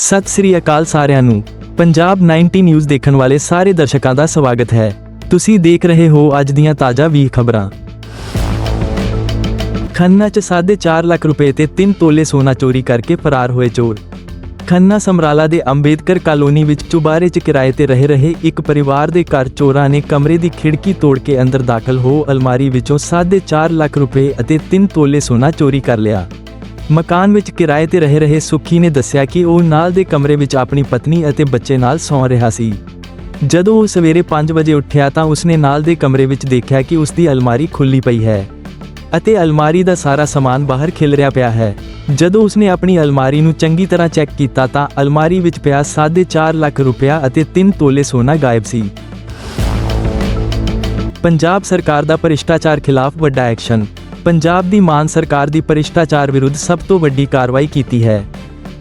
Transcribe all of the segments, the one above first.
ਸਤਿ ਸ੍ਰੀ ਅਕਾਲ ਸਾਰਿਆਂ ਨੂੰ। ਪੰਜਾਬ 90 ਨਿਊਜ਼ ਦੇਖਣ ਵਾਲੇ ਸਾਰੇ ਦਰਸ਼ਕਾਂ ਦਾ ਸਵਾਗਤ ਹੈ। ਤੁਸੀਂ ਦੇਖ ਰਹੇ ਹੋ ਅੱਜ ਦੀਆਂ ਤਾਜ਼ਾ ਵੀ ਖਬਰਾਂ। ਖੰਨਾ 'ਚ 4.5 ਲੱਖ ਰੁਪਏ ਤੇ 3 ਤੋਲੇ ਸੋਨਾ ਚੋਰੀ ਕਰਕੇ ਫਰਾਰ ਹੋਏ ਚੋਰ। ਖੰਨਾ ਸਮਰਾਲਾ ਦੇ ਅੰਬੇਦਕਰ ਕਾਲੋਨੀ ਵਿੱਚ ਚੁਬਾਰੇ 'ਚ ਕਿਰਾਏ ਤੇ ਰਹਿ ਰਹੇ ਇੱਕ ਪਰਿਵਾਰ ਦੇ ਘਰ ਚੋਰਾਂ ਨੇ ਕਮਰੇ ਦੀ ਖਿੜਕੀ ਤੋੜ ਕੇ ਅੰਦਰ ਦਾਖਲ ਹੋ ਅਲਮਾਰੀ ਵਿੱਚੋਂ 4.5 ਲੱਖ ਰੁਪਏ ਅਤੇ 3 ਤੋਲੇ ਸੋਨਾ ਚੋਰੀ ਕਰ ਲਿਆ। ਮਕਾਨ ਵਿੱਚ ਕਿਰਾਏ ਤੇ ਰਹਿ ਰਹੇ ਸੁਖੀ ਨੇ ਦੱਸਿਆ ਕਿ ਉਹ ਨਾਲ ਦੇ ਕਮਰੇ ਵਿੱਚ ਆਪਣੀ ਪਤਨੀ ਅਤੇ ਬੱਚੇ ਨਾਲ ਸੌਂ ਰਿਹਾ ਸੀ। ਜਦੋਂ ਉਹ ਸਵੇਰੇ 5 ਵਜੇ ਉੱਠਿਆ ਤਾਂ ਉਸਨੇ ਨਾਲ ਦੇ ਕਮਰੇ ਵਿੱਚ ਦੇਖਿਆ ਕਿ ਉਸਦੀ ਅਲਮਾਰੀ ਖੁੱਲੀ ਪਈ ਹੈ ਅਤੇ ਅਲਮਾਰੀ ਦਾ ਸਾਰਾ ਸਮਾਨ ਬਾਹਰ ਖਿਲਰਿਆ ਪਿਆ ਹੈ। ਜਦੋਂ ਉਸਨੇ ਆਪਣੀ ਅਲਮਾਰੀ ਨੂੰ ਚੰਗੀ ਤਰ੍ਹਾਂ ਚੈੱਕ ਕੀਤਾ ਤਾਂ ਅਲਮਾਰੀ ਵਿੱਚ ਪਿਆ 4.5 ਲੱਖ ਰੁਪਇਆ ਅਤੇ 3 ਤੋਲੇ ਸੋਨਾ ਗਾਇਬ ਸੀ। ਪੰਜਾਬ ਸਰਕਾਰ ਦਾ ਭ੍ਰਿਸ਼ਟਾਚਾਰ ਖਿਲਾਫ ਵੱਡਾ ਐਕਸ਼ਨ ਪੰਜਾਬ ਦੀ ਮਾਨ ਸਰਕਾਰ ਦੀ ਭ੍ਰਿਸ਼ਟਾਚਾਰ ਵਿਰੁੱਧ ਸਭ ਤੋਂ ਵੱਡੀ ਕਾਰਵਾਈ ਕੀਤੀ ਹੈ।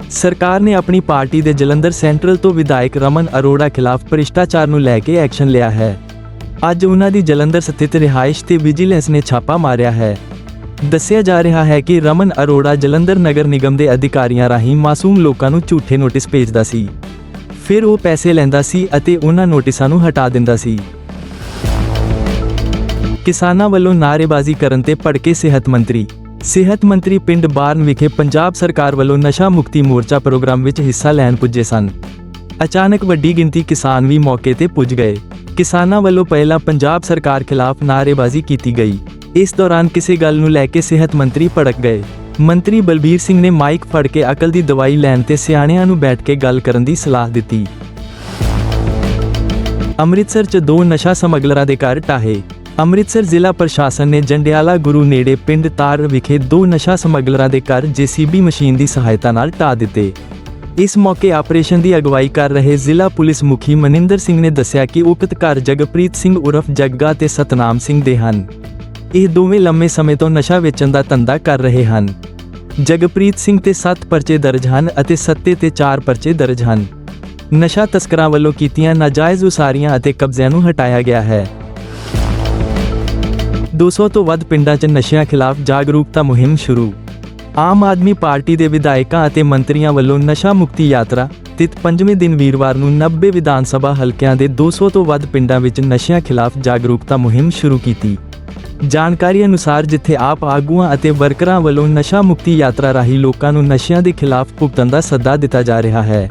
ਸਰਕਾਰ ਨੇ ਆਪਣੀ ਪਾਰਟੀ ਦੇ ਜਲੰਧਰ ਸੈਂਟਰਲ ਤੋਂ ਵਿਧਾਇਕ ਰਮਨ ਅਰੋੜਾ ਖਿਲਾਫ ਭ੍ਰਿਸ਼ਟਾਚਾਰ ਨੂੰ ਲੈ ਕੇ ਐਕਸ਼ਨ ਲਿਆ ਹੈ। ਅੱਜ ਉਹਨਾਂ ਦੀ ਜਲੰਧਰ ਸਥਿਤ ਰਿਹਾਇਸ਼ ਤੇ ਵਿਜੀਲੈਂਸ ਨੇ ਛਾਪਾ ਮਾਰਿਆ ਹੈ। ਦੱਸਿਆ ਜਾ ਰਿਹਾ ਹੈ ਕਿ ਰਮਨ ਅਰੋੜਾ ਜਲੰਧਰ ਨਗਰ ਨਿਗਮ ਦੇ ਅਧਿਕਾਰੀਆਂ ਰਾਹੀਂ ਮਾਸੂਮ ਲੋਕਾਂ ਨੂੰ ਝੂਠੇ ਨੋਟਿਸ ਭੇਜਦਾ ਸੀ। ਫਿਰ ਉਹ ਪੈਸੇ ਲੈਂਦਾ ਸੀ ਅਤੇ ਉਹਨਾਂ ਨੋਟਿਸਾਂ ਨੂੰ ਹਟਾ ਦਿੰਦਾ ਸੀ। ਕਿਸਾਨਾਂ ਵੱਲੋਂ ਨਾਅਰੇਬਾਜ਼ੀ ਕਰਨ ਤੇ ਭੜਕੇ ਸਿਹਤ ਮੰਤਰੀ। ਸਿਹਤ ਮੰਤਰੀ ਪਿੰਡ ਬਾਰਨ ਵਿਖੇ ਪੰਜਾਬ ਸਰਕਾਰ ਵੱਲੋਂ ਨਸ਼ਾ ਮੁਕਤੀ ਮੋਰਚਾ ਪ੍ਰੋਗਰਾਮ ਵਿੱਚ ਹਿੱਸਾ ਲੈਣ ਪੁੱਜੇ ਸਨ। ਅਚਾਨਕ ਵੱਡੀ ਗਿਣਤੀ ਕਿਸਾਨ ਵੀ ਮੌਕੇ ਤੇ ਪੁੱਜ ਗਏ। ਕਿਸਾਨਾਂ ਵੱਲੋਂ ਪਹਿਲਾਂ ਪੰਜਾਬ ਸਰਕਾਰ ਖਿਲਾਫ ਨਾਅਰੇਬਾਜ਼ੀ ਕੀਤੀ ਗਈ। ਇਸ ਦੌਰਾਨ ਕਿਸੇ ਗੱਲ ਨੂੰ ਲੈ ਕੇ ਸਿਹਤ ਮੰਤਰੀ ਭੜਕ ਗਏ। ਮੰਤਰੀ ਬਲਬੀਰ ਸਿੰਘ ਨੇ ਮਾਈਕ ਫੜ ਕੇ ਅਕਲ ਦੀ ਦਵਾਈ ਲੈਣ ਤੇ ਸਿਆਣਿਆਂ ਨੂੰ ਬੈਠ ਕੇ ਗੱਲ ਕਰਨ ਦੀ ਸਲਾਹ ਦਿੱਤੀ। ਅੰਮ੍ਰਿਤਸਰ 'ਚ ਦੋ ਨਸ਼ਾ ਸਮਗਲਰਾਂ ਦੇ ਘਰ ਢਾਹੇ ਅੰਮ੍ਰਿਤਸਰ ਜ਼ਿਲ੍ਹਾ ਪ੍ਰਸ਼ਾਸਨ ਨੇ ਜੰਡਿਆਲਾ ਗੁਰੂ ਨੇੜੇ ਪਿੰਡ ਤਾਰ ਵਿਖੇ ਦੋ ਨਸ਼ਾ ਸਮਗਲਰਾਂ ਦੇ ਘਰ ਜੀਸੀਬੀ ਮਸ਼ੀਨ ਦੀ ਸਹਾਇਤਾ ਨਾਲ ਢਾਹ ਦਿੱਤੇ। ਇਸ ਮੌਕੇ ਆਪਰੇਸ਼ਨ ਦੀ ਅਗਵਾਈ ਕਰ ਰਹੇ ਜ਼ਿਲ੍ਹਾ ਪੁਲਿਸ ਮੁਖੀ ਮਨਿੰਦਰ ਸਿੰਘ ਨੇ ਦੱਸਿਆ ਕਿ ਉਕਤ ਘਰ ਜਗਪ੍ਰੀਤ ਸਿੰਘ ਉਰਫ ਜੱਗਾ ਤੇ ਸਤਨਾਮ ਸਿੰਘ ਦੇ ਹਨ। ਇਹ ਦੋਵੇਂ ਲੰਮੇ ਸਮੇਂ ਤੋਂ ਨਸ਼ਾ ਵੇਚਣ ਦਾ ਧੰਦਾ ਕਰ ਰਹੇ ਹਨ। ਜਗਪ੍ਰੀਤ ਸਿੰਘ ਤੇ 7 ਪਰਚੇ ਦਰਜ ਹਨ ਅਤੇ ਸੱਤੇ ਤੇ 4 ਪਰਚੇ ਦਰਜ ਹਨ। ਨਸ਼ਾ ਤਸਕਰਾਂ ਵੱਲੋਂ ਕੀਤੀਆਂ ਨਾਜਾਇਜ਼ ਉਸਾਰੀਆਂ ਅਤੇ ਕਬਜ਼ਿਆਂ ਨੂੰ ਹਟਾਇਆ ਗਿਆ ਹੈ। 200 ਤੋਂ ਵੱਧ ਪਿੰਡਾਂ 'ਚ ਨਸ਼ਿਆਂ ਖਿਲਾਫ ਜਾਗਰੂਕਤਾ ਮੁਹਿੰਮ ਸ਼ੁਰੂ। ਆਮ ਆਦਮੀ ਪਾਰਟੀ ਦੇ ਵਿਧਾਇਕਾਂ ਅਤੇ ਮੰਤਰੀਆਂ ਵੱਲੋਂ ਨਸ਼ਾ ਮੁਕਤੀ ਯਾਤਰਾ, ਤਿਤ ਪੰਜਵੇਂ ਦਿਨ ਵੀਰਵਾਰ ਨੂੰ 90 ਵਿਧਾਨ ਸਭਾ ਹਲਕਿਆਂ ਦੇ 200 ਤੋਂ ਵੱਧ ਪਿੰਡਾਂ ਵਿੱਚ ਨਸ਼ਿਆਂ ਖਿਲਾਫ ਜਾਗਰੂਕਤਾ ਮੁਹਿੰਮ ਸ਼ੁਰੂ ਕੀਤੀ। ਜਾਣਕਾਰੀ ਅਨੁਸਾਰ ਜਿੱਥੇ ਆਪ ਆਗੂਆਂ ਅਤੇ ਵਰਕਰਾਂ ਵੱਲੋਂ ਨਸ਼ਾ ਮੁਕਤੀ ਯਾਤਰਾ ਰਾਹੀਂ ਲੋਕਾਂ ਨੂੰ ਨਸ਼ਿਆਂ ਦੇ ਖਿਲਾਫ ਭੁਗਤਣ ਦਾ ਸੱਦਾ ਦਿੱਤਾ ਜਾ ਰਿਹਾ ਹੈ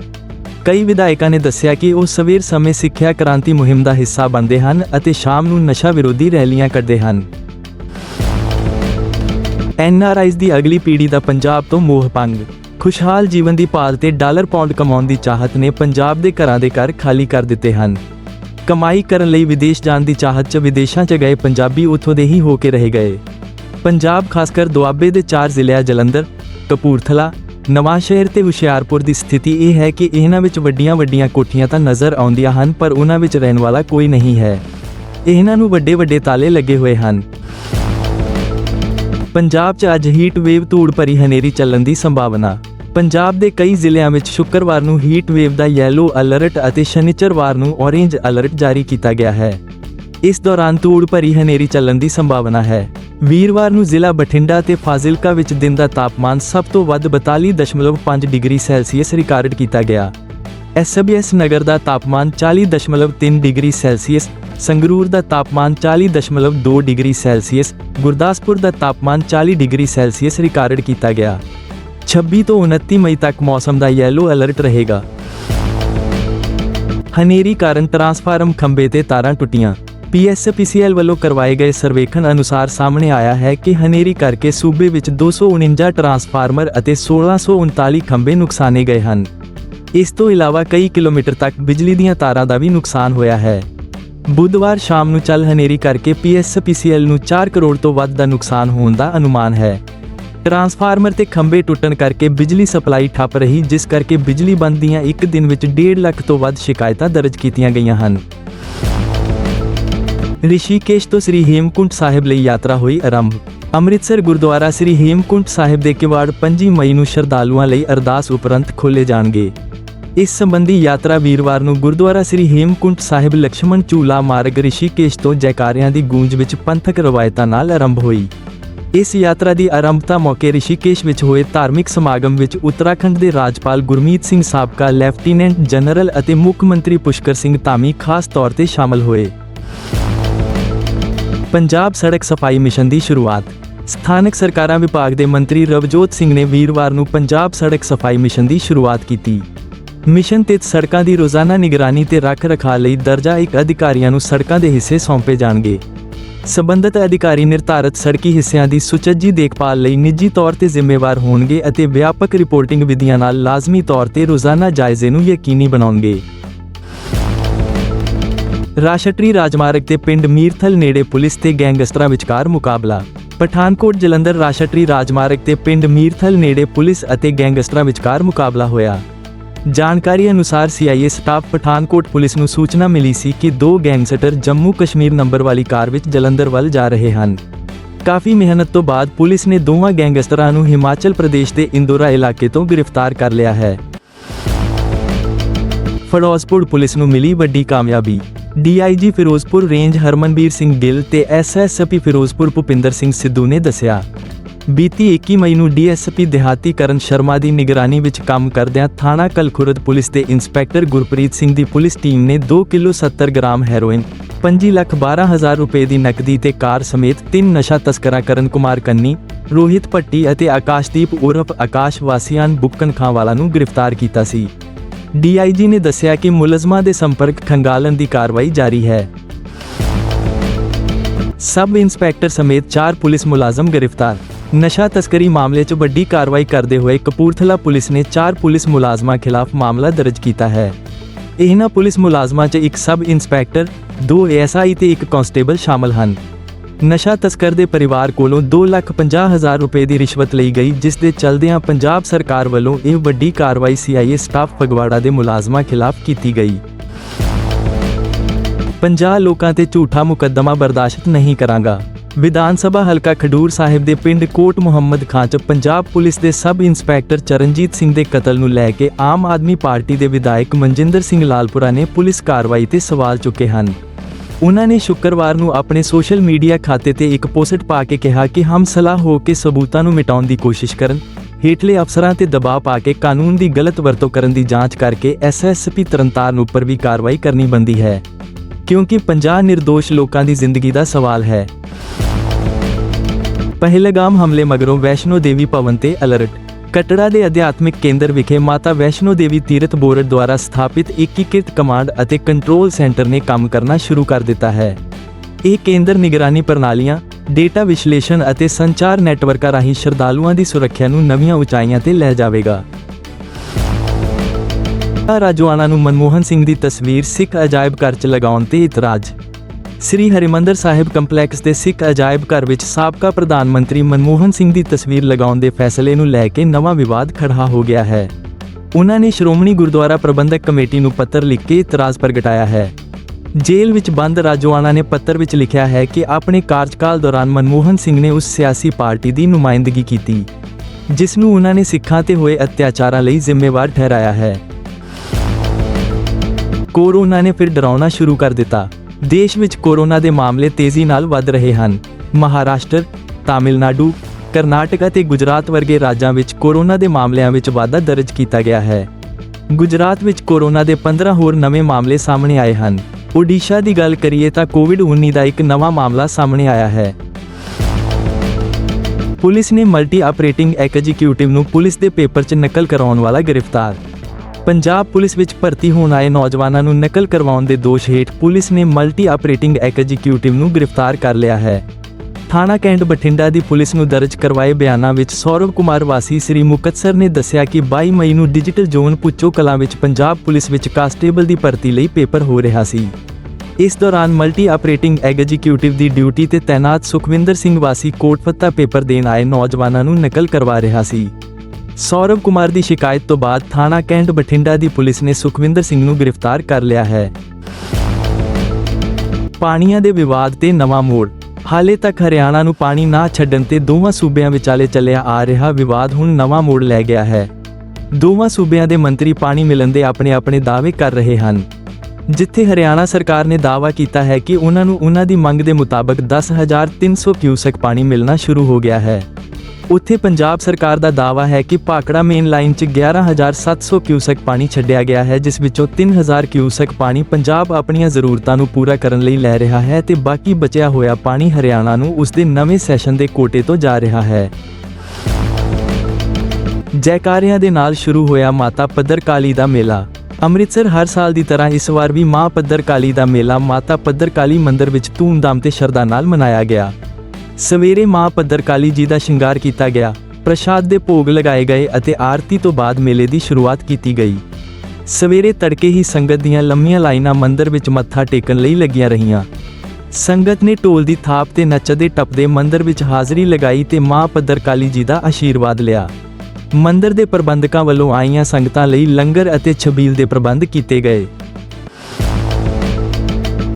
ਕਈ ਵਿਧਾਇਕਾਂ ਨੇ ਦੱਸਿਆ ਕਿ ਉਹ ਸਵੇਰ ਸਮੇਂ ਸਿੱਖਿਆ ਕ੍ਰਾਂਤੀ ਮੁਹਿੰਮ ਦਾ ਹਿੱਸਾ ਬਣਦੇ ਹਨ ਅਤੇ ਸ਼ਾਮ ਨੂੰ ਨਸ਼ਾ ਵਿਰੋਧੀ ਰੈਲੀਆਂ ਕਰਦੇ ਹਨ। ਐਨਆਰਆਈਜ਼ ਦੀ ਅਗਲੀ ਪੀੜ੍ਹੀ ਦਾ ਪੰਜਾਬ ਤੋਂ ਮੋਹ ਭੰਗ। ਖੁਸ਼ਹਾਲ ਜੀਵਨ ਦੀ ਭਾਲ ਤੇ ਡਾਲਰ ਪਾਉਂਡ ਕਮਾਉਣ ਦੀ ਚਾਹਤ ਨੇ ਪੰਜਾਬ ਦੇ ਘਰਾਂ ਦੇ ਘਰ ਖਾਲੀ ਕਰ ਦਿੱਤੇ ਹਨ। ਕਮਾਈ ਕਰਨ ਲਈ ਵਿਦੇਸ਼ ਜਾਣ ਦੀ ਚਾਹਤ 'ਚ ਵਿਦੇਸ਼ਾਂ 'ਚ ਗਏ ਪੰਜਾਬੀ ਉੱਥੋਂ ਦੇ ਹੀ ਹੋ ਕੇ ਰਹਿ ਗਏ। ਪੰਜਾਬ ਖਾਸਕਰ ਦੁਆਬੇ ਦੇ ਚਾਰ ਜ਼ਿਲ੍ਹਿਆਂ ਜਲੰਧਰ, ਕਪੂਰਥਲਾ ਨਵਾਂਸ਼ਹਿਰ ਤੇ ਹੁਸ਼ਿਆਰਪੁਰ ਦੀ ਸਥਿਤੀ ਇਹ ਹੈ ਕਿ ਇਹਨਾਂ ਵਿੱਚ ਵੱਡੀਆਂ-ਵੱਡੀਆਂ ਕੋਠੀਆਂ ਤਾਂ ਨਜ਼ਰ ਆਉਂਦੀਆਂ ਹਨ, ਪਰ ਉਹਨਾਂ ਵਿੱਚ ਰਹਿਣ ਵਾਲਾ ਕੋਈ ਨਹੀਂ ਹੈ। ਇਹਨਾਂ ਨੂੰ ਵੱਡੇ-ਵੱਡੇ ਤਾਲੇ ਲੱਗੇ ਹੋਏ ਹਨ। ਪੰਜਾਬ 'ਚ ਅੱਜ ਹੀਟ ਵੇਵ ਧੂੜ ਭਰੀ ਹਨੇਰੀ ਚੱਲਣ ਦੀ ਸੰਭਾਵਨਾ। ਪੰਜਾਬ ਦੇ ਕਈ ਜ਼ਿਲ੍ਹਿਆਂ ਵਿੱਚ ਸ਼ੁੱਕਰਵਾਰ ਨੂੰ ਹੀਟ ਵੇਵ ਦਾ ਯੈਲੋ ਅਲਰਟ ਅਤੇ ਸ਼ਨੀਚਰਵਾਰ ਨੂੰ ਔਰੇਂਜ ਅਲਰਟ ਜਾਰੀ ਕੀਤਾ ਗਿਆ ਹੈ। ਇਸ ਦੌਰਾਨ ਧੂੜ ਭਰੀ ਹਨੇਰੀ ਚੱਲਣ ਦੀ ਸੰਭਾਵਨਾ ਹੈ। ਵੀਰਵਾਰ ਨੂੰ ਜ਼ਿਲ੍ਹਾ ਬਠਿੰਡਾ ਤੇ ਫਾਜ਼ਿਲਕਾ ਵਿੱਚ ਦਿਨ ਦਾ ਤਾਪਮਾਨ ਸਭ ਤੋਂ ਵੱਧ 42.5 ਡਿਗਰੀ ਸੈਲਸੀਅਸ ਰਿਕਾਰਡ ਕੀਤਾ ਗਿਆ। ਐਸਬੀਐਸ ਨਗਰ ਦਾ ਤਾਪਮਾਨ 40.3 ਡਿਗਰੀ ਸੈਲਸੀਅਸ, ਸੰਗਰੂਰ ਦਾ ਤਾਪਮਾਨ 40.2 ਡਿਗਰੀ ਸੈਲਸੀਅਸ, ਗੁਰਦਾਸਪੁਰ ਦਾ ਤਾਪਮਾਨ 40 ਡਿਗਰੀ ਸੈਲਸੀਅਸ ਰਿਕਾਰਡ ਕੀਤਾ ਗਿਆ। 26 ਤੋਂ 29 ਮਈ ਤੱਕ ਮੌਸਮ ਦਾ ਯੈਲੋ ਅਲਰਟ ਰਹੇਗਾ। ਹਨੇਰੀ ਕਾਰਨ ਟਰਾਂਸਫਾਰਮ ਖੰਭੇ ਤੇ ਤਾਰਾਂ ਟੁੱਟੀਆਂ। ਪੀਐਸਪੀਸੀਐਲ ਵੱਲੋਂ ਕਰਵਾਏ ਗਏ ਸਰਵੇਖਣ ਅਨੁਸਾਰ ਸਾਹਮਣੇ ਆਇਆ ਹੈ ਕਿ ਹਨੇਰੀ ਕਰਕੇ ਸੂਬੇ ਵਿੱਚ 249 ਟਰਾਂਸਫਾਰਮਰ ਅਤੇ 1639 ਖੰਭੇ ਨੁਕਸਾਨੇ ਗਏ ਹਨ। ਇਸ ਤੋਂ ਇਲਾਵਾ ਕਈ ਕਿਲੋਮੀਟਰ ਤੱਕ ਬਿਜਲੀ ਦੀਆਂ ਤਾਰਾਂ ਦਾ ਵੀ ਨੁਕਸਾਨ ਹੋਇਆ ਹੈ। ਬੁੱਧਵਾਰ ਸ਼ਾਮ ਨੂੰ ਚੱਲ ਹਨੇਰੀ ਕਰਕੇ ਪੀਐਸਪੀਸੀਐਲ ਨੂੰ 4 ਕਰੋੜ ਤੋਂ ਵੱਧ ਦਾ ਨੁਕਸਾਨ ਹੋਣ ਦਾ ਅਨੁਮਾਨ ਹੈ। ਟਰਾਂਸਫਾਰਮਰ ਤੇ ਖੰਭੇ ਟੁੱਟਣ ਕਰਕੇ ਬਿਜਲੀ ਸਪਲਾਈ ਠੱਪ ਰਹੀ, ਜਿਸ ਕਰਕੇ ਬਿਜਲੀ ਬੰਦ ਦੀਆਂ ਇੱਕ ਦਿਨ ਵਿੱਚ 1.5 ਲੱਖ ਤੋਂ ਵੱਧ ਸ਼ਿਕਾਇਤਾਂ ਦਰਜ ਕੀਤੀਆਂ ਗਈਆਂ ਹਨ। ਰਿਸ਼ੀਕੇਸ਼ ਤੋਂ ਸ੍ਰੀ ਹੇਮਕੁੰਟ ਸਾਹਿਬ ਲਈ ਯਾਤਰਾ ਹੋਈ ਆਰੰਭ ਅੰਮ੍ਰਿਤਸਰ ਗੁਰਦੁਆਰਾ ਸ੍ਰੀ ਹੇਮਕੁੰਟ ਸਾਹਿਬ ਦੇ ਕਿਵਾੜ 5 ਮਈ ਨੂੰ ਸ਼ਰਧਾਲੂਆਂ ਲਈ ਅਰਦਾਸ ਉਪਰੰਤ ਖੋਲੇ ਜਾਣਗੇ ਇਸ ਸੰਬੰਧੀ ਯਾਤਰਾ ਵੀਰਵਾਰ ਨੂੰ ਗੁਰਦੁਆਰਾ ਸ੍ਰੀ ਹੇਮਕੁੰਟ ਸਾਹਿਬ ਲక్ష్మణ ਚੂਲਾ ਮਾਰਗ ਰਿਸ਼ੀਕੇਸ਼ ਤੋਂ ਜੈਕਾਰਿਆਂ ਦੀ ਗੂੰਜ ਵਿੱਚ ਪੰਥਕ ਰਵਾਇਤਾਂ ਨਾਲ ਆਰੰਭ ਹੋਈ ਇਸ ਯਾਤਰਾ ਦੀ ਆਰੰਭਤਾ ਮੌਕੇ ਰਿਸ਼ੀਕੇਸ਼ ਵਿੱਚ ਹੋਏ ਧਾਰਮਿਕ ਸਮਾਗਮ ਵਿੱਚ ਉੱਤਰਾਖੰਡ ਦੇ ਰਾਜਪਾਲ ਗੁਰਮੀਤ ਸਿੰਘ ਸਾਬਕਾ ਲੈਫਟੀਨੈਂਟ ਜਨਰਲ ਅਤੇ ਮੁੱਖ ਮੰਤਰੀ ਪੁਸ਼ਕਰ ਸਿੰਘ ਧਾਮੀ ਖਾਸ ਤੌਰ ਤੇ ਸ਼ਾਮਲ ਹੋਏ ਪੰਜਾਬ ਸੜਕ ਸਫ਼ਾਈ ਮਿਸ਼ਨ ਦੀ ਸ਼ੁਰੂਆਤ। ਸਥਾਨਕ ਸਰਕਾਰਾਂ ਵਿਭਾਗ ਦੇ ਮੰਤਰੀ ਰਵਜੋਤ ਸਿੰਘ ਨੇ ਵੀਰਵਾਰ ਨੂੰ ਪੰਜਾਬ ਸੜਕ ਸਫ਼ਾਈ ਮਿਸ਼ਨ ਦੀ ਸ਼ੁਰੂਆਤ ਕੀਤੀ। ਮਿਸ਼ਨ ਤਹਿਤ ਸੜਕਾਂ ਦੀ ਰੋਜ਼ਾਨਾ ਨਿਗਰਾਨੀ ਤੇ ਰੱਖ ਰਖਾਅ ਲਈ ਦਰਜਾ ਇੱਕ ਅਧਿਕਾਰੀਆਂ ਨੂੰ ਸੜਕਾਂ ਦੇ ਹਿੱਸੇ ਸੌਂਪੇ ਜਾਣਗੇ। ਸਬੰਧਤ ਅਧਿਕਾਰੀ ਨਿਰਧਾਰਤ ਸੜਕੀ ਹਿੱਸਿਆਂ ਦੀ ਸੁਚੱਜੀ ਦੇਖਭਾਲ ਲਈ ਨਿੱਜੀ ਤੌਰ ਤੇ ਜ਼ਿੰਮੇਵਾਰ ਹੋਣਗੇ ਅਤੇ ਵਿਆਪਕ ਰਿਪੋਰਟਿੰਗ ਵਿਧੀਆਂ ਨਾਲ ਲਾਜ਼ਮੀ ਤੌਰ ਤੇ ਰੋਜ਼ਾਨਾ ਜਾਇਜ਼ੇ ਨੂੰ ਯਕੀਨੀ ਬਣਾਉਣਗੇ। ਰਾਸ਼ਟਰੀ ਰਾਜਮਾਰਗ ਤੇ ਪਿੰਡ ਮੀਰਥਲ ਨੇੜੇ ਪੁਲਿਸ ਤੇ ਗੈਂਗਸਟਰਾਂ ਵਿਚਕਾਰ ਮੁਕਾਬਲਾ। ਪਠਾਨਕੋਟ ਜਲੰਧਰ ਰਾਸ਼ਟਰੀ ਰਾਜਮਾਰਗ ਤੇ ਪਿੰਡ ਮੀਰਥਲ ਨੇੜੇ ਪੁਲਿਸ ਅਤੇ ਗੈਂਗਸਟਰਾਂ ਵਿਚਕਾਰ ਮੁਕਾਬਲਾ ਹੋਇਆ। ਜਾਣਕਾਰੀ ਅਨੁਸਾਰ ਸੀਆਈਏ ਸਟਾਫ ਪਠਾਨਕੋਟ ਪੁਲਿਸ ਨੂੰ ਸੂਚਨਾ ਮਿਲੀ ਸੀ ਕਿ ਦੋ ਗੈਂਗਸਟਰ ਜੰਮੂ ਕਸ਼ਮੀਰ ਨੰਬਰ ਵਾਲੀ ਕਾਰ ਵਿੱਚ ਜਲੰਧਰ ਵੱਲ ਜਾ ਰਹੇ ਹਨ। ਕਾਫੀ ਮਿਹਨਤ ਤੋਂ ਬਾਅਦ ਪੁਲਿਸ ਨੇ ਦੋਵਾਂ ਗੈਂਗਸਟਰਾਂ ਨੂੰ ਹਿਮਾਚਲ ਪ੍ਰਦੇਸ਼ ਦੇ ਇੰਦੋਰਾ ਇਲਾਕੇ ਤੋਂ ਗ੍ਰਿਫਤਾਰ ਕਰ ਲਿਆ ਹੈ। ਫਿਰੋਜ਼ਪੁਰ ਪੁਲਿਸ ਨੂੰ ਮਿਲੀ ਵੱਡੀ ਕਾਮਯਾਬੀ। ਡੀਆਈਜੀ ਫਿਰੋਜ਼ਪੁਰ ਰੇਂਜ ਹਰਮਨਬੀਰ ਸਿੰਘ ਗਿੱਲ ਤੇ ਐਸਐਸਪੀ ਫਿਰੋਜ਼ਪੁਰ ਭੁਪਿੰਦਰ ਸਿੰਘ ਸਿੱਧੂ ਨੇ ਦੱਸਿਆ, ਬੀਤੀ 21 ਮਈ ਨੂੰ ਡੀਐਸਪੀ ਦਿਹਾਤੀ ਕਰਨ ਸ਼ਰਮਾ ਦੀ ਨਿਗਰਾਨੀ ਵਿੱਚ ਕੰਮ ਕਰਦਿਆਂ ਥਾਣਾ ਕਲਖੁਰਦ ਪੁਲਿਸ ਦੇ ਇੰਸਪੈਕਟਰ ਗੁਰਪ੍ਰੀਤ ਸਿੰਘ ਦੀ ਪੁਲਿਸ ਟੀਮ ਨੇ 2 ਕਿਲੋ 70 ਗ੍ਰਾਮ ਹੈਰੋਇਨ 5 ਲੱਖ 12 ਹਜ਼ਾਰ ਰੁਪਏ ਦੀ ਨਕਦੀ ਤੇ ਕਾਰ ਸਮੇਤ ਤਿੰਨ ਨਸ਼ਾ ਤਸਕਰਾਂ ਕਰਨ ਕੁਮਾਰ ਕੰਨੀ, ਰੋਹਿਤ ਭੱਟੀ ਅਤੇ ਆਕਾਸ਼ਦੀਪ ਉਰਫ ਆਕਾਸ਼ ਵਾਸੀਆਂ ਬੁੱਕਨ ਖਾਂ ਵਾਲਾ ਨੂੰ ਗ੍ਰਿਫਤਾਰ ਕੀਤਾ ਸੀ। ਡੀਆਈਜੀ ਨੇ ਦੱਸਿਆ ਕਿ ਮੁਲਜ਼ਮਾਂ ਦੇ ਸੰਪਰਕ ਖੰਗਾਲਣ ਦੀ ਕਾਰਵਾਈ ਜਾਰੀ ਹੈ। ਸਬ ਇੰਸਪੈਕਟਰ ਸਮੇਤ ਚਾਰ ਪੁਲਿਸ ਮੁਲਾਜ਼ਮ ਗ੍ਰਿਫਤਾਰ। ਨਸ਼ਾ ਤਸਕਰੀ ਮਾਮਲੇ 'ਚ ਵੱਡੀ ਕਾਰਵਾਈ ਕਰਦੇ ਹੋਏ ਕਪੂਰਥਲਾ ਪੁਲਿਸ ਨੇ ਚਾਰ ਪੁਲਿਸ ਮੁਲਾਜ਼ਮਾਂ ਖਿਲਾਫ ਮਾਮਲਾ ਦਰਜ ਕੀਤਾ ਹੈ। ਇਹਨਾਂ ਪੁਲਿਸ ਮੁਲਾਜ਼ਮਾਂ 'ਚ ਇੱਕ ਸਬ ਇੰਸਪੈਕਟਰ, ਦੋ ਐਸਆਈ ਤੇ ਇੱਕ ਕਾਂਸਟੇਬਲ ਸ਼ਾਮਲ ਹਨ। ਨਸ਼ਾ ਤਸਕਰ ਦੇ ਪਰਿਵਾਰ ਕੋਲੋਂ 2,50,000 ਰੁਪਏ ਦੀ ਰਿਸ਼ਵਤ ਲਈ ਗਈ ਜਿਸ ਦੇ ਚਲਦਿਆਂ ਪੰਜਾਬ ਸਰਕਾਰ ਵੱਲੋਂ ਇਹ ਵੱਡੀ ਕਾਰਵਾਈ ਸੀਆਈਏ ਸਟਾਫ ਫਗਵਾੜਾ ਦੇ ਮੁਲਾਜ਼ਮਾਂ ਖਿਲਾਫ ਕੀਤੀ ਗਈ। 50 ਲੋਕਾਂ ਤੇ ਝੂਠਾ ਮੁਕੱਦਮਾ ਬਰਦਾਸ਼ਤ ਨਹੀਂ ਕਰਾਂਗਾ। ਵਿਧਾਨ ਸਭਾ ਹਲਕਾ ਖਡੂਰ ਸਾਹਿਬ ਦੇ ਪਿੰਡ ਕੋਟ ਮੁਹੰਮਦ ਖਾਂ ਚ ਪੰਜਾਬ ਪੁਲਿਸ ਦੇ ਸਬ ਇੰਸਪੈਕਟਰ ਚਰਨਜੀਤ ਸਿੰਘ ਦੇ ਕਤਲ ਨੂੰ ਲੈ ਕੇ ਆਮ ਆਦਮੀ ਪਾਰਟੀ ਦੇ ਵਿਧਾਇਕ ਮਨਜਿੰਦਰ ਸਿੰਘ ਲਾਲਪੁਰਾ ਨੇ ਪੁਲਿਸ ਕਾਰਵਾਈ ਤੇ ਸਵਾਲ ਚੁੱਕੇ ਹਨ। ਉਹਨਾਂ ਨੇ ਸ਼ੁੱਕਰਵਾਰ ਨੂੰ ਆਪਣੇ ਸੋਸ਼ਲ ਮੀਡੀਆ ਖਾਤੇ ਤੇ ਇੱਕ ਪੋਸਟ ਪਾ ਕੇ ਕਿਹਾ ਕਿ ਹਮ ਸਲਾਹ ਹੋ ਕੇ ਸਬੂਤਾਂ ਨੂੰ ਮਿਟਾਉਣ ਦੀ ਕੋਸ਼ਿਸ਼ ਕਰਨ, ਹੇਠਲੇ ਅਫਸਰਾਂ ਤੇ ਦਬਾਅ ਪਾ ਕੇ ਕਾਨੂੰਨ ਦੀ ਗਲਤ ਵਰਤੋਂ ਕਰਨ ਦੀ ਜਾਂਚ ਕਰਕੇ ਐਸਐਸਪੀ ਤਰਨਤਾਰਨ ਉੱਪਰ ਵੀ ਕਾਰਵਾਈ ਕਰਨੀ ਬੰਦੀ ਹੈ। ਕਿਉਂਕਿ 50 ਨਿਰਦੋਸ਼ ਲੋਕਾਂ ਦੀ ਜ਼ਿੰਦਗੀ ਦਾ ਸਵਾਲ ਹੈ। ਪਹਿਲਗਾਮ ਹਮਲੇ ਮਗਰੋਂ ਵੈਸ਼ਨੋ ਦੇਵੀ ਭਵਨ ਤੇ ਅਲਰਟ ਕਟੜਾ ਦੇ ਅਧਿਆਤਮਿਕ ਕੇਂਦਰ ਵਿਖੇ ਮਾਤਾ ਵੈਸ਼ਨੋ ਦੇਵੀ ਤੀਰਥ ਬੋਰਡ ਦੁਆਰਾ ਸਥਾਪਿਤ ਏਕੀਕ੍ਰਿਤ ਕਮਾਂਡ ਅਤੇ ਕੰਟਰੋਲ ਸੈਂਟਰ ਨੇ ਕੰਮ ਕਰਨਾ ਸ਼ੁਰੂ ਕਰ ਦਿੱਤਾ ਹੈ। ਇਹ ਕੇਂਦਰ ਨਿਗਰਾਨੀ ਪ੍ਰਣਾਲੀਆਂ, ਡੇਟਾ ਵਿਸ਼ਲੇਸ਼ਣ ਅਤੇ ਸੰਚਾਰ ਨੈਟਵਰਕਾਂ ਰਾਹੀਂ ਸ਼ਰਧਾਲੂਆਂ ਦੀ ਸੁਰੱਖਿਆ ਨੂੰ ਨਵੀਆਂ ਉਚਾਈਆਂ ਤੇ ਲੈ ਜਾਵੇਗਾ। ਰਾਜਵਾਨਾ ਨੂੰ ਮਨਮੋਹਨ ਸਿੰਘ ਦੀ ਤਸਵੀਰ ਸਿੱਖ ਅਜਾਇਬ ਘਰ 'ਚ ਲਗਾਉਣ ਤੇ ਇਤਰਾਜ਼। ਸ੍ਰੀ ਹਰਿਮੰਦਰ ਸਾਹਿਬ ਕੰਪਲੈਕਸ ਦੇ ਸਿੱਖ ਅਜਾਇਬ ਘਰ ਵਿੱਚ ਸਾਬਕਾ ਪ੍ਰਧਾਨ ਮੰਤਰੀ ਮਨਮੋਹਨ ਸਿੰਘ ਦੀ ਤਸਵੀਰ ਲਗਾਉਣ ਦੇ ਫੈਸਲੇ ਨੂੰ ਲੈ ਕੇ ਨਵਾਂ ਵਿਵਾਦ ਖੜਾ ਹੋ ਗਿਆ ਹੈ। ਉਹਨਾਂ ਨੇ ਸ਼੍ਰੋਮਣੀ ਗੁਰਦੁਆਰਾ ਪ੍ਰਬੰਧਕ ਕਮੇਟੀ ਨੂੰ ਪੱਤਰ ਲਿਖ ਕੇ ਇਤਰਾਜ਼ ਪ੍ਰਗਟਾਇਆ ਹੈ। ਜੇਲ੍ਹ ਵਿੱਚ ਬੰਦ ਰਾਜਵਾਨਾ ਨੇ ਪੱਤਰ ਵਿੱਚ ਲਿਖਿਆ ਹੈ ਕਿ ਆਪਣੇ ਕਾਰਜਕਾਲ ਦੌਰਾਨ ਮਨਮੋਹਨ ਸਿੰਘ ਨੇ ਉਸ ਸਿਆਸੀ ਪਾਰਟੀ ਦੀ ਨੁਮਾਇੰਦਗੀ ਕੀਤੀ, ਜਿਸ ਨੂੰ ਉਹਨਾਂ ਨੇ ਸਿੱਖਾਂ ਤੇ ਹੋਏ ਅਤਿਆਚਾਰਾਂ ਲਈ ਜ਼ਿੰਮੇਵਾਰ ਠਹਿਰਾਇਆ ਹੈ। ਕੋਰੋਨਾ ਨੇ ਫਿਰ ਡਰਾਉਣਾ ਸ਼ੁਰੂ ਕਰ ਦਿੱਤਾ। ਦੇਸ਼ ਵਿੱਚ ਕੋਰੋਨਾ ਦੇ ਮਾਮਲੇ ਤੇਜ਼ੀ ਨਾਲ ਵੱਧ ਰਹੇ ਹਨ। ਮਹਾਰਾਸ਼ਟਰ, ਤਾਮਿਲਨਾਡੂ, ਕਰਨਾਟਕ ਅਤੇ ਗੁਜਰਾਤ ਵਰਗੇ ਰਾਜਾਂ ਵਿੱਚ ਕੋਰੋਨਾ ਦੇ ਮਾਮਲਿਆਂ ਵਿੱਚ ਵਾਧਾ ਦਰਜ ਕੀਤਾ ਗਿਆ ਹੈ। ਗੁਜਰਾਤ ਵਿੱਚ ਕੋਰੋਨਾ ਦੇ 15 ਹੋਰ ਨਵੇਂ ਮਾਮਲੇ ਸਾਹਮਣੇ ਆਏ ਹਨ। ਓਡੀਸ਼ਾ ਦੀ ਗੱਲ ਕਰੀਏ ਤਾਂ ਕੋਵਿਡ-19 ਦਾ ਇੱਕ ਨਵਾਂ ਮਾਮਲਾ ਸਾਹਮਣੇ ਆਇਆ ਹੈ। ਪੁਲਿਸ ਨੇ ਮਲਟੀ ਆਪਰੇਟਿੰਗ ਐਗਜ਼ੀਕਿਊਟਿਵ ਨੂੰ ਪੁਲਿਸ ਦੇ ਪੇਪਰ 'ਚ ਨਕਲ ਕਰਾਉਣ ਵਾਲਾ ਗ੍ਰਿਫਤਾਰ। ਪੰਜਾਬ ਪੁਲਿਸ ਵਿੱਚ ਭਰਤੀ ਹੋਣ ਆਏ ਨੌਜਵਾਨਾਂ ਨੂੰ ਨਕਲ ਕਰਵਾਉਣ ਦੇ ਦੋਸ਼ ਹੇਠ ਪੁਲਿਸ ਨੇ ਮਲਟੀ ਆਪਰੇਟਿੰਗ ਐਗਜ਼ੀਕਿਊਟਿਵ ਨੂੰ ਗ੍ਰਿਫਤਾਰ ਕਰ ਲਿਆ ਹੈ। ਥਾਣਾ ਕੈਂਟ ਬਠਿੰਡਾ ਦੀ ਪੁਲਿਸ ਨੂੰ ਦਰਜ ਕਰਵਾਏ ਬਿਆਨਾਂ ਵਿੱਚ ਸੌਰਵ ਕੁਮਾਰ ਵਾਸੀ ਸ੍ਰੀ ਮੁਕਤਸਰ ਨੇ ਦੱਸਿਆ ਕਿ 22 ਮਈ ਨੂੰ ਡਿਜੀਟਲ ਜ਼ੋਨ ਪੁੱਚੋ ਕਲਾਂ ਵਿੱਚ ਪੰਜਾਬ ਪੁਲਿਸ ਵਿੱਚ ਕਾਂਸਟੇਬਲ ਦੀ ਭਰਤੀ ਲਈ ਪੇਪਰ ਹੋ ਰਿਹਾ ਸੀ। ਇਸ ਦੌਰਾਨ ਮਲਟੀ ਆਪਰੇਟਿੰਗ ਐਗਜ਼ੀਕਿਊਟਿਵ ਦੀ ਡਿਊਟੀ ਤੇ ਤਾਇਨਾਤ ਸੁਖਵਿੰਦਰ ਸਿੰਘ ਵਾਸੀ ਕੋਟਫੱਤਾ ਪੇਪਰ ਦੇਣ ਆਏ ਨੌਜਵਾਨਾਂ ਨੂੰ ਨਕਲ ਕਰਵਾ ਰਿਹਾ ਸੀ। ਸੌਰਵ ਕੁਮਾਰ ਦੀ ਸ਼ਿਕਾਇਤ ਤੋਂ ਬਾਅਦ ਥਾਣਾ ਕੈਂਟ ਬਠਿੰਡਾ ਦੀ ਪੁਲਿਸ ਨੇ ਸੁਖਵਿੰਦਰ ਸਿੰਘ ਨੂੰ ਗ੍ਰਿਫਤਾਰ ਕਰ ਲਿਆ ਹੈ। ਪਾਣੀਆਂ ਦੇ ਵਿਵਾਦ ਤੇ ਨਵਾਂ ਮੋੜ। ਹਾਲੇ ਤੱਕ ਹਰਿਆਣਾ ਨੂੰ ਪਾਣੀ ਨਾ ਛੱਡਣ ਤੇ ਦੋਵਾਂ ਸੂਬਿਆਂ ਵਿਚਾਲੇ ਚੱਲਿਆ ਆ ਰਿਹਾ ਵਿਵਾਦ ਹੁਣ ਨਵਾਂ ਮੋੜ ਲੈ ਗਿਆ ਹੈ। ਦੋਵਾਂ ਸੂਬਿਆਂ ਦੇ ਮੰਤਰੀ ਪਾਣੀ ਮਿਲਣ ਦੇ ਆਪਣੇ ਆਪਣੇ ਦਾਅਵੇ ਕਰ ਰਹੇ ਹਨ। ਜਿੱਥੇ ਹਰਿਆਣਾ ਸਰਕਾਰ ਨੇ ਦਾਅਵਾ ਕੀਤਾ ਹੈ ਕਿ ਉਹਨਾਂ ਨੂੰ ਉਹਨਾਂ ਦੀ ਮੰਗ ਦੇ ਮੁਤਾਬਕ 10300 ਕਿਊਸਕ ਪਾਣੀ ਮਿਲਣਾ ਸ਼ੁਰੂ ਹੋ ਗਿਆ ਹੈ। ਉੱਥੇ ਪੰਜਾਬ ਸਰਕਾਰ ਦਾ ਦਾਅਵਾ ਹੈ ਕਿ ਭਾਖੜਾ ਮੇਨ ਲਾਈਨ 'ਚ 11700 ਕਿਊਸਕ ਪਾਣੀ ਛੱਡਿਆ ਗਿਆ ਹੈ, ਜਿਸ ਵਿੱਚੋਂ 3000 ਕਿਊਸਕ ਪਾਣੀ ਪੰਜਾਬ ਆਪਣੀਆਂ ਜ਼ਰੂਰਤਾਂ ਨੂੰ ਪੂਰਾ ਕਰਨ ਲਈ ਲੈ ਰਿਹਾ ਹੈ ਤੇ ਬਾਕੀ ਬਚਿਆ ਹੋਇਆ ਪਾਣੀ ਹਰਿਆਣਾ ਨੂੰ ਉਸ ਦੇ ਨਵੇਂ ਸੈਸ਼ਨ ਦੇ ਕੋਟੇ ਤੋਂ ਜਾ ਰਿਹਾ ਹੈ। ਜੈਕਾਰਿਆਂ ਦੇ ਨਾਲ ਸ਼ੁਰੂ ਹੋਇਆ ਮਾਤਾ ਪੱਧਰ ਕਾਲੀ ਦਾ ਮੇਲਾ। ਅੰਮ੍ਰਿਤਸਰ ਹਰ ਸਾਲ ਦੀ ਤਰ੍ਹਾਂ ਇਸ ਵਾਰ ਵੀ ਮਾਂ ਪੱਧਰ ਕਾਲੀ ਦਾ ਮੇਲਾ ਮਾਤਾ ਪੱਧਰ ਕਾਲੀ ਮੰਦਿਰ ਵਿੱਚ ਧੂਮਧਾਮ ਤੇ ਸ਼ਰਧਾ ਨਾਲ ਮਨਾਇਆ ਗਿਆ। ਸਵੇਰੇ ਮਾਂ ਪੱਧਰ ਕਾਲੀ ਜੀ ਦਾ ਸ਼ਿੰਗਾਰ ਕੀਤਾ ਗਿਆ। ਪ੍ਰਸ਼ਾਦ ਦੇ ਭੋਗ ਲਗਾਏ ਗਏ ਅਤੇ ਆਰਤੀ ਤੋਂ ਬਾਅਦ ਮੇਲੇ ਦੀ ਸ਼ੁਰੂਆਤ ਕੀਤੀ ਗਈ। ਸਵੇਰੇ ਤੜਕੇ ਹੀ ਸੰਗਤ ਦੀਆਂ ਲੰਮੀਆਂ ਲਾਈਨਾਂ ਮੰਦਿਰ ਵਿੱਚ ਮੱਥਾ ਟੇਕਣ ਲਈ ਲੱਗੀਆਂ ਰਹੀਆਂ। ਸੰਗਤ ਨੇ ਢੋਲ ਦੀ ਥਾਪ ਤੇ ਨੱਚਦੇ ਟੱਪਦੇ ਮੰਦਿਰ ਵਿੱਚ ਹਾਜ਼ਰੀ ਲਗਾਈ ਤੇ ਮਾਂ ਪੱਧਰ ਕਾਲੀ ਜੀ ਦਾ ਆਸ਼ੀਰਵਾਦ ਲਿਆ। ਮੰਦਿਰ ਦੇ ਪ੍ਰਬੰਧਕਾਂ ਵੱਲੋਂ ਆਈਆਂ ਸੰਗਤਾਂ ਲਈ ਲੰਗਰ ਅਤੇ ਛਬੀਲ ਦੇ ਪ੍ਰਬੰਧ ਕੀਤੇ ਗਏ।